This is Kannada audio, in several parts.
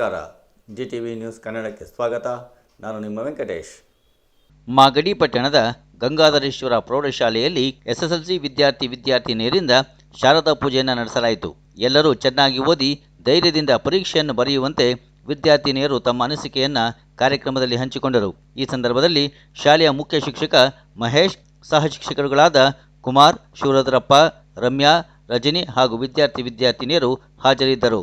ನಮಸ್ಕಾರ. ಜಿ ಟಿ ವಿ ನ್ಯೂಸ್ ಕನ್ನಡಕ್ಕೆ ಸ್ವಾಗತ. ನಾನು ನಿಮ್ಮ ವೆಂಕಟೇಶ್. ಮಾಗಡಿ ಪಟ್ಟಣದ ಗಂಗಾಧರೇಶ್ವರ ಪ್ರೌಢಶಾಲೆಯಲ್ಲಿ ಎಸ್ಎಸ್ಎಲ್ಸಿ ವಿದ್ಯಾರ್ಥಿ ವಿದ್ಯಾರ್ಥಿನಿಯರಿಂದ ಶಾರದಾ ಪೂಜೆಯನ್ನು ನಡೆಸಲಾಯಿತು. ಎಲ್ಲರೂ ಚೆನ್ನಾಗಿ ಓದಿ ಧೈರ್ಯದಿಂದ ಪರೀಕ್ಷೆಯನ್ನು ಬರೆಯುವಂತೆ ವಿದ್ಯಾರ್ಥಿನಿಯರು ತಮ್ಮ ಅನಿಸಿಕೆಯನ್ನು ಕಾರ್ಯಕ್ರಮದಲ್ಲಿ ಹಂಚಿಕೊಂಡರು. ಈ ಸಂದರ್ಭದಲ್ಲಿ ಶಾಲೆಯ ಮುಖ್ಯ ಶಿಕ್ಷಕ ಮಹೇಶ್, ಸಹ ಶಿಕ್ಷಕರುಗಳಾದ ಕುಮಾರ್ ಶಿವರುದ್ರಪ್ಪ ರಮ್ಯಾ, ರಜನಿ ಹಾಗೂ ವಿದ್ಯಾರ್ಥಿ ವಿದ್ಯಾರ್ಥಿನಿಯರು ಹಾಜರಿದ್ದರು.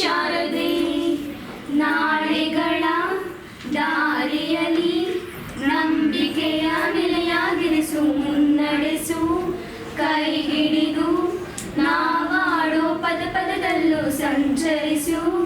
ಶಾರದೆ ನಾಳೆಗಳ ದಾರಿಯಲ್ಲಿ ನಂಬಿಕೆಯ ನೆಲೆಯಾಗಿರಿಸು ಮುನ್ನಡೆಸು ಕೈ ಹಿಡಿದು ನಾವಾಡೋ ಪದ ಪದದಲ್ಲೂ ಸಂಚರಿಸು.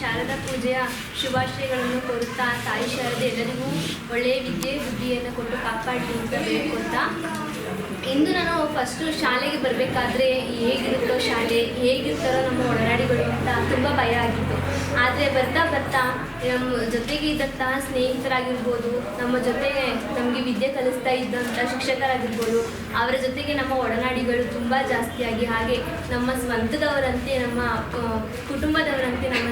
ಶಾರದಾ ಪೂಜೆಯ ಶುಭಾಶಯಗಳನ್ನು ಕೋರುತ್ತಾ ತಾಯಿ ಶಾರದೆ ಎಲ್ಲರಿಗೂ ಒಳ್ಳೆಯ ವಿದ್ಯೆ, ಬುದ್ಧಿಯನ್ನು ಕೊಟ್ಟು ಕಾಪಾಡಲಿ ಅಂತ ಬೇಡ್ಕೊತಾ ಇಂದು ನಾನು ಫಸ್ಟು ಶಾಲೆಗೆ ಬರಬೇಕಾದ್ರೆ ಹೇಗಿರುತ್ತೋ ಶಾಲೆ, ಹೇಗಿರ್ತಾರೋ ನಮ್ಮ ಒಡನಾಡಿಗಳು ಅಂತ ತುಂಬ ಭಯ ಆಗಿತ್ತು. ಆದರೆ ಬರ್ತಾ ಬರ್ತಾ ನಮ್ಮ ಜೊತೆಗೆ ಇದ್ದಂತಹ ಸ್ನೇಹಿತರಾಗಿರ್ಬೋದು, ನಮ್ಮ ಜೊತೆಗೆ ನಮಗೆ ವಿದ್ಯೆ ಕಲಿಸ್ತಾ ಇದ್ದಂಥ ಶಿಕ್ಷಕರಾಗಿರ್ಬೋದು, ಅವರ ಜೊತೆಗೆ ನಮ್ಮ ಒಡನಾಡಿಗಳು ತುಂಬ ಜಾಸ್ತಿಯಾಗಿ, ಹಾಗೆ ನಮ್ಮ ಸ್ವಂತದವರಂತೆ, ನಮ್ಮ ಕುಟುಂಬದವರಂತೆ ನಮ್ಮ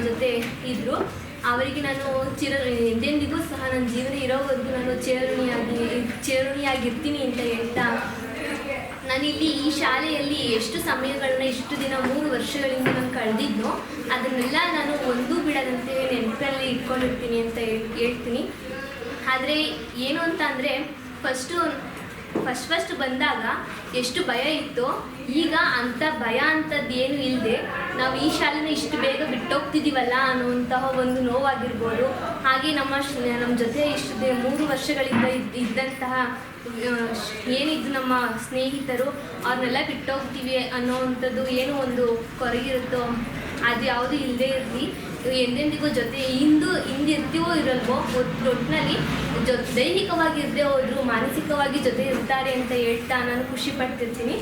ಅವರಿಗೆ ನಾನು ಚಿರ, ಎಂದೆಂದಿಗೂ ಸಹ ನನ್ನ ಜೀವನ ಇರೋವರೆಗೂ ನಾನು ಚೇರುಣಿಯಾಗಿ, ಚೇರುಣಿಯಾಗಿರ್ತೀನಿ ಅಂತ ಹೇಳ್ತಾ, ನಾನಿಲ್ಲಿ ಈ ಶಾಲೆಯಲ್ಲಿ ಎಷ್ಟು ಸಮಯಗಳನ್ನ, ಇಷ್ಟು ದಿನ ಮೂರು ವರ್ಷಗಳಿಂದ ನಾನು ಕಳೆದಿದ್ದು, ಅದನ್ನೆಲ್ಲ ನಾನು ಒಂದೂ ಬಿಡದಂತೆ ನೆನಪಲ್ಲಿ ಇಟ್ಕೊಂಡಿರ್ತೀನಿ ಅಂತ ಹೇಳ್- ಹೇಳ್ತೀನಿ. ಆದರೆ ಏನು ಅಂತ ಅಂದರೆ ಫಸ್ಟು ಫಸ್ಟ್ ಫಸ್ಟ್ ಬಂದಾಗ ಎಷ್ಟು ಭಯ ಇತ್ತು, ಈಗ ಅಂಥ ಭಯ ಅಂಥದ್ದು ಏನು ಇಲ್ಲದೆ ನಾವು ಈ ಶಾಲೆನ ಇಷ್ಟು ಬೇಗ ಬಿಟ್ಟೋಗ್ತಿದ್ದೀವಲ್ಲ ಅನ್ನುವಂತಹ ಒಂದು ನೋವಾಗಿರ್ಬೋದು. ಹಾಗೆ ನಮ್ಮ ನಮ್ಮ ಜೊತೆ ಇಷ್ಟು ಮೂರು ವರ್ಷಗಳಿಂದ ಇದ್ದ, ಇದ್ದಂತಹ ಏನಿದ್ದು ನಮ್ಮ ಸ್ನೇಹಿತರು ಅವ್ರನ್ನೆಲ್ಲ ಬಿಟ್ಟೋಗ್ತೀವಿ ಅನ್ನೋವಂಥದ್ದು ಏನು ಒಂದು ಕೊರಗಿರುತ್ತೋ ಅದು ಯಾವುದು ಇಲ್ಲದೆ ಇರಲಿ. ಎಂದೆಂದಿಗೂ ಜೊತೆ ಇಂದು, ಹಿಂದಿರ್ತೀವೋ ಇರಲ್ವೋ ಒಟ್- ಒಟ್ಟಿನಲ್ಲಿ ಜೊ ದೈಹಿಕವಾಗಿ ಇರದೆ ಹೋದ್ರು ಮಾನಸಿಕವಾಗಿ ಜೊತೆ ಇರ್ತಾರೆ ಅಂತ ಹೇಳ್ತಾ ನಾನು ಖುಷಿ ಪಡ್ತಿರ್ತೀನಿ.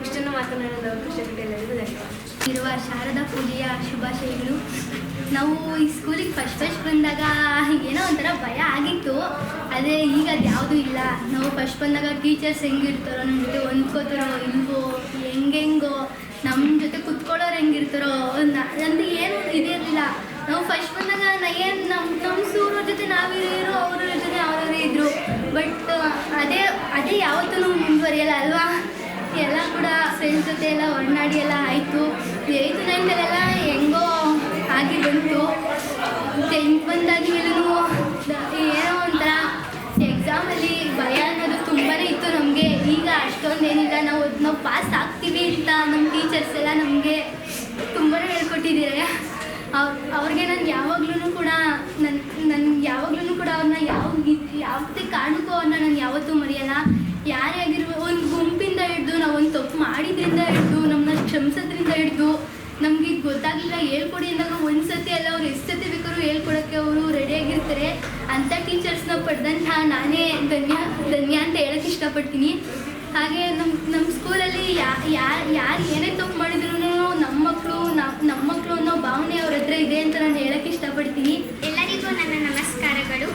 ಇಷ್ಟನ್ನು ಮಾತನಾಡೋದು ಅವಕಾಶ ಎಲ್ಲರಿಗೂ ಧನ್ಯವಾದ. ಇರುವ ಶಾರದಾ ಪೂಜೆಯ ಶುಭಾಶಯಗಳು. ನಾವು ಈ ಸ್ಕೂಲಿಗೆ ಫಸ್ಟ್ ಫಸ್ಟ್ ಬಂದಾಗ ಏನೋ ಒಂಥರ ಭಯ ಆಗಿತ್ತು. ಅದೇ ಈಗ ಅದು ಯಾವುದೂ ಇಲ್ಲ. ನಾವು ಫಸ್ಟ್ ಬಂದಾಗ ಟೀಚರ್ಸ್ ಹೆಂಗಿರ್ತಾರೋ ನಮ್ಮ ಜೊತೆ ಹೊಂದ್ಕೋತಾರೋ ಇಲ್ವೋ ಹೆಂಗೆಂಗೋ ನಮ್ಮ ಜೊತೆ ಕುತ್ಕೊಳ್ಳೋರು ಹೆಂಗಿರ್ತಾರೋ ನಂದು ಏನು ಇದಿರಲಿಲ್ಲ ನಾವು ಫಸ್ಟ್ ಬಂದಾಗ ಏನು ನಮ್ಮ ನಮ್ಮ ಸೂರ ಜೊತೆ ನಾವಿರೋ ಅವ್ರ ಜೊತೆ ಅವರವರೇ ಇದ್ದರು ಬಟ್ ಅದೇ ಅದೇ ಯಾವತ್ತೂ ಮುಂದುವರಿಯಲ್ಲ ಅಲ್ವಾ? ಎಲ್ಲ ಕೂಡ ಫ್ರೆಂಡ್ಸ್ ಜೊತೆ ಎಲ್ಲ ಒಡನಾಡಿ ಎಲ್ಲ ಆಯಿತು. ಏಯ್ತು ನೈನ್ತಲ್ಲೆಲ್ಲ ಹೆಂಗೋ ಆಗಿ ಬಂತು. ಟೆಂತ್ ಬಂದಾದ್ಮೇಲೂ ಏನೋ ಒಂಥರ ಎಕ್ಸಾಮಲ್ಲಿ ಭಯ ಅನ್ನೋದು ತುಂಬಾ ಇತ್ತು ನಮಗೆ. ಈಗ ಅಷ್ಟೊಂದೇನಿಲ್ಲ, ನಾವು ನಾವು ಪಾಸ್ ಆಗ್ತೀವಿ ಅಂತ ನಮ್ಮ ಟೀಚರ್ಸ್ ಎಲ್ಲ ನಮಗೆ ತುಂಬಾ ಹೇಳ್ಕೊಟ್ಟಿದ್ದಾರೆ. ಅವ್ರ ಅವ್ರಿಗೆ ನಾನು ಯಾವಾಗ್ಲೂ ಕೂಡ ನನ್ನ ನನ್ಗೆ ಯಾವಾಗ್ಲೂ ಕೂಡ ಅವ್ರನ್ನ ಯಾವ ಯಾವುದೇ ಕಾರಣಕ್ಕೂ ಅವ್ರನ್ನ ನಾನು ಯಾವತ್ತೂ ಮರೆಯಲ್ಲ ಯಾರೇ ಆಗಿರ್ಬೋದು ಒಂದು ಗುಂಪಿಂದ ಹಿಡಿದು ನಾವು ಒಂದು ತಪ್ಪು ಮಾಡಿದ್ರಿಂದ ಹಿಡಿದು ನಮ್ಮನ್ನ ಕ್ಷಮಿಸೋದ್ರಿಂದ ಹಿಡಿದು ನಮ್ಗೆ ಇದು ಗೊತ್ತಾಗಲಿಲ್ಲ ಹೇಳ್ಕೊಡಿ ಅಂದಾಗ ಒಂದು ಸತಿ ಅಲ್ಲ ಅವ್ರು ಎಷ್ಟು ಸತಿ ಬೇಕಾದ್ರೂ ಹೇಳ್ಕೊಡೋಕ್ಕೆ ಅವರು ರೆಡಿಯಾಗಿರ್ತಾರೆ ಅಂಥ ಪಡೆದಂಥ ನಾನೇ ಧನ್ಯ ಧನ್ಯ ಅಂತ ಹೇಳಕ್ಕೆ ಇಷ್ಟಪಡ್ತೀನಿ. ಹಾಗೆ ನಮ್ಮ ನಮ್ಮ ಸ್ಕೂಲಲ್ಲಿ ಯಾರು ಯಾರು ಏನೇ ತಪ್ಪು ಮಾಡಿದ್ರು ನಮ್ಮ ಮಕ್ಕಳು ನಮ್ಮ ಮಕ್ಕಳು ಅನ್ನೋ ಭಾವನೆ ಅವ್ರ ಹತ್ರ ಇದೆ ಅಂತ ನಾನು ಹೇಳಕ್ಕೆ ಇಷ್ಟಪಡ್ತೀನಿ. ಎಲ್ಲರಿಗೂ ನನ್ನ ನಮಸ್ಕಾರಗಳು.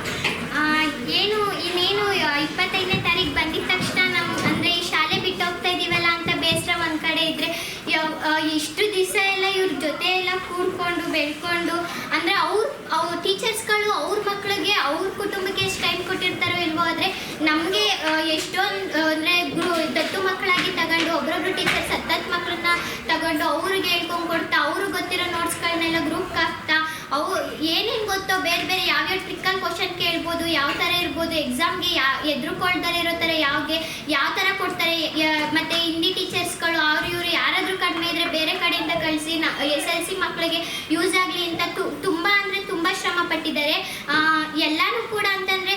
ಏನು, ಇನ್ನೇನು ಇಪ್ಪತ್ತೈದನೇ ತಾರೀಕು ಬಂದಿದ ತಕ್ಷಣ ನಾವು ಅಂದರೆ ಈ ಶಾಲೆ ಬಿಟ್ಟು ಹೋಗ್ತಾ ಇದೀವಲ್ಲ ಅಂತ ಬೇಸರ ಒಂದು ಕಡೆ ಇದ್ದರೆ ಇಷ್ಟು ದಿವಸ ಎಲ್ಲ ಇವ್ರ ಜೊತೆ ಎಲ್ಲ ಕೂಡ್ಕೊಂಡು ಬೆಳ್ಕೊಂಡು, ಅಂದರೆ ಅವ್ರ ಅವ್ರ ಟೀಚರ್ಸ್ಗಳು ಅವ್ರ ಮಕ್ಕಳಿಗೆ ಅವ್ರ ಕುಟುಂಬಕ್ಕೆ ಎಷ್ಟು ಟೈಮ್ ಕೊಟ್ಟಿರ್ತಾರೋ ಇಲ್ವೋ ಆದರೆ ನಮಗೆ ಎಷ್ಟೊಂದು ಅಂದರೆ ಗುರು ದತ್ತು ಮಕ್ಕಳಾಗಿ ತಗೊಂಡು, ಒಬ್ರೊಬ್ರು ಟೀಚರ್ಸ್ ಹತ್ತತ್ತು ಮಕ್ಕಳನ್ನ ತಗೊಂಡು ಅವ್ರಿಗೆ ಹೇಳ್ಕೊಂಡು ಕೊಡ್ತಾ ಅವ್ರಿಗೆ ಗೊತ್ತಿರೋ ನೋಟ್ಸ್ಗಳನ್ನೆಲ್ಲ ಗ್ರೂಪ್ಗೆ ಹಾಕ್ತಾ, ಅವು ಏನೇನು ಗೊತ್ತೋ ಬೇರೆ ಬೇರೆ ಯಾವ್ಯಾವ ಟ್ರಿಕ್ಕಲ್ಲಿ ಕ್ವಶನ್ ಕೇಳ್ಬೋದು, ಯಾವ ಥರ ಇರ್ಬೋದು ಎಕ್ಸಾಮ್ಗೆ ಯಾ, ಎದುರುಕೊಳ್ತಾರೆ ಇರೋ ಥರ ಯಾವ್ಗೆ, ಯಾವ ಥರ ಕೊಡ್ತಾರೆ ಮತ್ತು ಹಿಂದಿ ಟೀಚರ್ಸ್ಗಳು ಅವ್ರು ಇವರು ಯಾರಾದರೂ ಕಡಿಮೆ ಇದ್ದರೆ ಬೇರೆ ಕಡೆಯಿಂದ ಕಳಿಸಿ ಎಸ್ ಎಲ್ ಸಿ ಮಕ್ಕಳಿಗೆ ಯೂಸ್ ಆಗಲಿ ಅಂತ ತು- ತುಂಬ ಅಂದರೆ ತುಂಬ ಶ್ರಮ ಪಟ್ಟಿದ್ದಾರೆ ಆ, ಎಲ್ಲಾನು ಕೂಡ ಅಂತಂದರೆ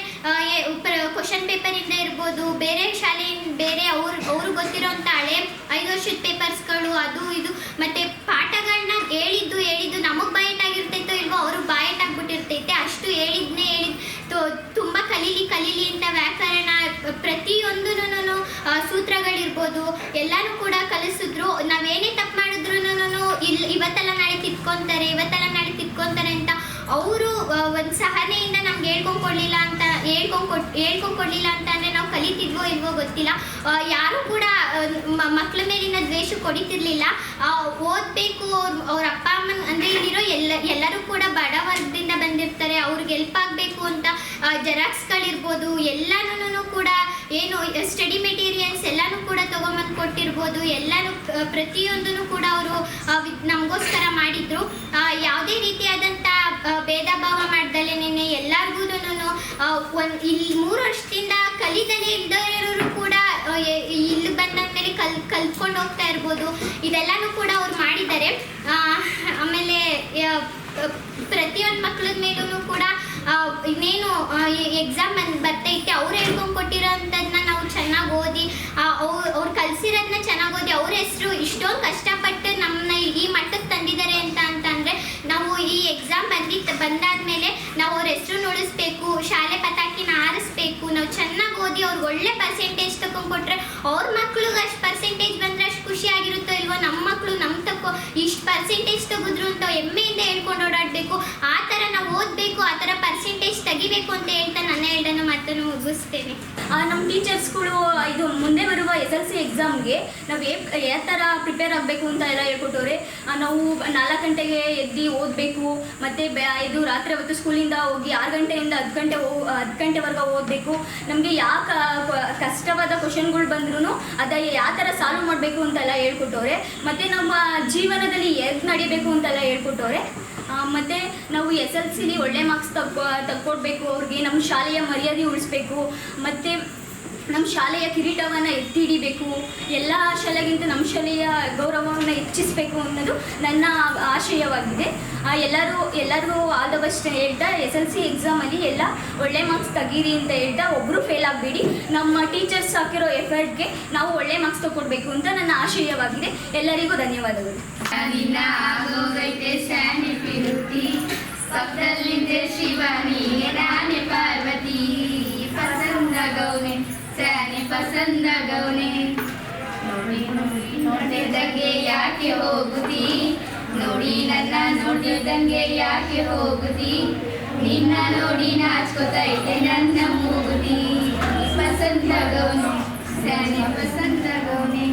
ಕ್ವಶನ್ ಪೇಪರಿಂದ ಇರ್ಬೋದು ಬೇರೆ ಶಾಲೆಯಿಂದ ಬೇರೆ ಅವ್ರು ಅವ್ರಿಗೆ ಗೊತ್ತಿರೋಂಥ ಹಳೆ ಐದು ವರ್ಷದ ಪೇಪರ್ಸ್ಗಳು ಅದು ಇದು ಮತ್ತು ಪಾಠಗಳನ್ನ ಹೇಳಿದ್ದು ಹೇಳಿದ್ದು ನಮಗೆ ಬಯಟ್ ಆಗಿರ್ತೈತೋ ಇಲ್ವೋ ಅವರು ಬಯಟ್ ಆಗ್ಬಿಟ್ಟಿರ್ತೈತೆ ಅಷ್ಟು ಹೇಳಿದ್ನೇ ಹೇಳಿದ್. ತುಂಬ ಕಲೀಲಿ ಕಲೀಲಿ ಅಂತ ವ್ಯಾಕರಣ ಪ್ರತಿಯೊಂದೂ ಸೂತ್ರಗಳಿರ್ಬೋದು. ಎಲ್ಲಾನು ಕೂಡ ಕಲಿಸಿದ್ರು. ನಾವೇನೇ ತಪ್ಪು ಮಾಡಿದ್ರು ಇಲ್ಲಿ ಇವತ್ತೆಲ್ಲ ನಾಳೆ ತಿದ್ಕೊತಾರೆ, ಇವತ್ತೆಲ್ಲ ನಾಳೆ ತಿದ್ಕೊತಾರೆ ಅಂತ ಅವರು ಒಂದು ಸಹನೆಯಿಂದ ನಮ್ಗೆ ಹೇಳ್ಕೊಂಡ್ಕೊಡ್ಲಿಲ್ಲ ಅಂತ ಹೇಳ್ಕೊಂಡ್ ಹೇಳ್ಕೊಂಡ್ಕೊಡ್ಲಿಲ್ಲ ಹೇಳ್ಕೊಂಡ್ ಕೊಡ್ಲಿಲ್ಲ ಅಂತ ಅಂದ್ರೆ ನಾವು ಕಲಿತಿದ್ವೋ ಇಲ್ವೋ ಗೊತ್ತಿಲ್ಲ. ಯಾರೂ ಕೂಡ ಮಕ್ಕಳ ಮೇಲಿನ ದ್ವೇಷ ಕೊಡಿತಿರ್ಲಿಲ್ಲ. ಓದಬೇಕು, ಅವ್ರ ಅಪ್ಪ, ಅಮ್ಮನ, ಅಂದ್ರೆ ಇಲ್ಲಿರೋ ಎಲ್ಲ, ಎಲ್ಲರೂ ಕೂಡ ಬಡ ಬಂದಿರ್ತಾರೆ ಅವ್ರಿಗೆ ಹೆಲ್ಪ್ ಆಗಬೇಕು ಅಂತ ಜೆರಾಕ್ಸ್ಗಳಿರ್ಬೋದು ಎಲ್ಲಾನು ಕೂಡ ಏನು ಸ್ಟಡಿ ಮೆಟೀರಿಯಲ್ಸ್ ಎಲ್ಲಾನು ಕೂಡ ತಗೊಂಬಂದು ಕೊಟ್ಟಿರ್ಬೋದು, ಎಲ್ಲಾನು ಪ್ರತಿಯೊಂದನ್ನು ಕೂಡ ಅವರು ನಮಗೋಸ್ಕರ ಮಾಡಿದ್ರು. ಯಾವುದೇ ರೀತಿಯಾದಂಥ ಭೇದ ಭಾವ ಮಾಡ್ದಲೆ ನಿನ್ನೆ ಎಲ್ಲರಿಗೂ ಒಂದು ಇಲ್ಲಿ ಮೂರು ವರ್ಷದಿಂದ ಕಲಿದಲೇ ಇದ್ದವರು ಕೂಡ ಇಲ್ಲಿ ಬಂದಾದ್ಮೇಲೆ ಕಲ್, ಕಲ್ತ್ಕೊಂಡು ಹೋಗ್ತಾ ಇರ್ಬೋದು. ಇದೆಲ್ಲನೂ ಕೂಡ ಅವ್ರು ಮಾಡಿದ್ದಾರೆ. ಆಮೇಲೆ ಪ್ರತಿಯೊಂದು ಮಕ್ಕಳ ಮೇಲೂ ಕೂಡ ಇನ್ನೇನು ಎಕ್ಸಾಮ್ ಬಂದು ಬರ್ತೈತೆ, ಅವ್ರು ಹೇಳ್ಕೊಂಡು ಕೊಟ್ಟಿರೋ ಅಂಥದ್ದನ್ನ ನಾವು ಚೆನ್ನಾಗಿ ಓದಿ ಅವ್ರು ಅವ್ರು ಕಲಿಸಿರೋದನ್ನ ಚೆನ್ನಾಗಿ ಓದಿ, ಅವ್ರ ಹೆಸರು ಇಷ್ಟೊಂದು ಕಷ್ಟಪಟ್ಟು ನಮ್ಮನ್ನ ಈ ಮಟ್ಟಕ್ಕೆ ತಂದಿದ್ದಾರೆ ಅಂತ ಅಂತಂದರೆ ನಾವು ಈ ಎಕ್ಸಾಮ್ ಬಂದಾದ ಮೇಲೆ ನಾವು ಅವ್ರ ಹೆಸರು ನೋಡಿಸ್ಬೇಕು, ಶಾಲೆ ಪತಾಕಿನ ಆರಿಸ್ಬೇಕು, ನಾವು ಚೆನ್ನಾಗಿ ಓದಿ ಅವ್ರಿಗೆ ಒಳ್ಳೆ ಪರ್ಸೆಂಟೇಜ್ ತಗೊಂಡ್ಕೊಟ್ರೆ ಅವ್ರ ಮಕ್ಳಿಗೆ ಅಷ್ಟು ಪರ್ಸೆಂಟೇಜ್ ಬಂದರೆ ಅಷ್ಟು ಖುಷಿಯಾಗಿರುತ್ತೋ ಇಲ್ವೋ ನಮ್ಮ ಮಕ್ಕಳು ನಮ್ಮ ತಕ್ಕೋ ಇಷ್ಟು ಪರ್ಸೆಂಟೇಜ್ ತೆಗೆದ್ರು ಅಂತ ಹೆಮ್ಮೆಯಿಂದ ಹೇಳ್ಕೊಂಡು ಓಡಾಡಬೇಕು ಆ ಥರ ನಾವು ಓದಬೇಕು ಆ ಥರ ಪರ್ಸೆಂಟೇಜ್ ತೆಗಿಬೇಕು ಅಂತ ಹೇಳ್ತಾ ನನ್ನ ಎರಡನ್ನು ಮಾತನ್ನು ಮುಗಿಸ್ತೇನೆ ನಮ್ಮ ಟೀಚರ್ಸ್ಗಳು ಇದು ಮುಂದೆ ಬರುವ ಎಸ್ ಎಲ್ ಸಿ ಎಕ್ಸಾಮ್ಗೆ ನಾವು ಯಾವ ಥರ ಪ್ರಿಪೇರ್ ಆಗಬೇಕು ಅಂತ ಎಲ್ಲ ಹೇಳ್ಕೊಟ್ಟವ್ರೆ. ನಾವು ನಾಲ್ಕು ಗಂಟೆಗೆ ಎದ್ದು ಓದಬೇಕು, ಮತ್ತು ಇದು ರಾತ್ರಿ ಹೊತ್ತು ಸ್ಕೂಲಿಂದ ಹೋಗಿ ಆರು ಗಂಟೆಯಿಂದ ಹತ್ತು ಗಂಟೆ ಹತ್ತು ಗಂಟೆವರೆಗೆ ಓದಬೇಕು. ನಮಗೆ ಯಾವ ಕಷ್ಟವಾದ ಕ್ವಶನ್ಗಳು ಬಂದ್ರೂ ಅದ ಯಾವ ಥರ ಸಾಲ್ವ್ ಮಾಡಬೇಕು ಅಂತೆಲ್ಲ ಹೇಳ್ಕೊಟ್ಟವ್ರೆ. ಮತ್ತು ನಮ್ಮ ಜೀವನದಲ್ಲಿ ಹೇಗೆ ನಡಿಬೇಕು ಅಂತೆಲ್ಲ ಹೇಳ್ಕೊಟ್ಟವ್ರೆ. ಮತ್ತೆ ನಾವು ಎಸ್ ಎಲ್ ಸಿಲಿ ಒಳ್ಳೆ ಮಾರ್ಕ್ಸ್ ತಗ್ ತಗೊಡ್ಬೇಕು ಅವ್ರಿಗೆ ನಮ್ಮ ಶಾಲೆಯ ಮರ್ಯಾದೆ ಉಳಿಸ್ಬೇಕು, ಮತ್ತು ನಮ್ಮ ಶಾಲೆಯ ಕಿರೀಟವನ್ನು ಎತ್ತಿ ಹಿಡಿಬೇಕು ಎಲ್ಲ ಶಾಲೆಗಿಂತ ನಮ್ಮ ಶಾಲೆಯ ಗೌರವವನ್ನು ಹೆಚ್ಚಿಸಬೇಕು ಅನ್ನೋದು ನನ್ನ ಆಶಯವಾಗಿದೆ. ಎಲ್ಲರೂ ಎಲ್ಲರಿಗೂ ಬೆಸ್ಟ್ ಹೇಳ್ತಾ, ಎಸ್ ಎಲ್ ಸಿ ಎಕ್ಸಾಮಲ್ಲಿ ಎಲ್ಲ ಒಳ್ಳೆ ಮಾರ್ಕ್ಸ್ ತೆಗೀರಿ ಅಂತ ಹೇಳ್ತಾ ಒಬ್ಬರು ಫೇಲ್ ಆಗಬೇಡಿ. ನಮ್ಮ ಟೀಚರ್ಸ್ ಹಾಕಿರೋ ಎಫರ್ಟ್ಗೆ ನಾವು ಒಳ್ಳೆ ಮಾರ್ಕ್ಸ್ ತಗೊಡ್ಬೇಕು ಅಂತ ನನ್ನ ಆಶಯವಾಗಿದೆ. ಎಲ್ಲರಿಗೂ ಧನ್ಯವಾದಗಳು. ಪಕ್ಕದಲ್ಲಿದ್ದೆ ಪಾರ್ವತಿ, ಪಸಂದ ಗೌನೆ ಪಸಂದ ಗೌನೆ. ನೋಡಿ ನೋಡಿ, ನೋಡ್ತಿದ್ದಂಗೆ ಯಾಕೆ ಹೋಗುದಿ ನೋಡಿ, ನನ್ನ ನೋಡಿದಂಗೆ ಯಾಕೆ ಹೋಗುದಿ ನಿನ್ನ ನೋಡಿ ನಾಚ್ಕೋತೈತೆ ನನ್ನ ಮೂಗುದಿ ಪಸಂದ ಗೌನೆ ಪಸಂದ ಗೌನೆ.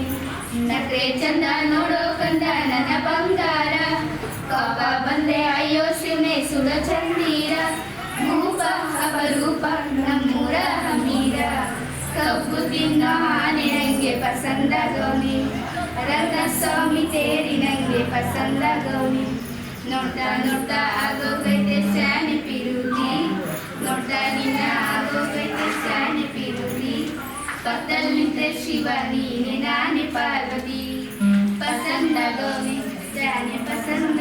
ನಕ್ರೆ ಚಂದ ನೋಡೋ ಕಂದ, ನನ್ನ ಬಂಗಾರ. ಕೋಪ ಬಂದೆ ಚಂದೀರ ಮೂಪ ಅಪರೂಪ ನಮ್ಮೂರ ಹಮೀರ ಕಬ್ಬು ತಿನ್ನೋ ಆನೆ ನಂಗೆ ಪಸಂದ ಗೌನಿ ರಂಗಸ್ವಾಮಿ ತೇರಿ ನಂಗೆ ಪಸಂದ ಗೌನಿ ನೋಡ್ತಾ ನೋಡ್ತಾ ಆಗೋಗೈತೆ ಸ್ಯಾನೆ ಪಿರುತಿ ನೋಡ್ತಾ ನಿನ್ನ ಆಗೋಗೈತೆ ಸ್ಯಾನೆ ಪಿರುತಿ ಪಕ್ಕದಲ್ಲಿದ್ದೆ ಶಿವ ನೀನೆ ನಾನೇ ಪಾರ್ವತಿ ಪಸಂದ ಗೌನಿ ಸ್ಯಾನೆ ಪಸಂದ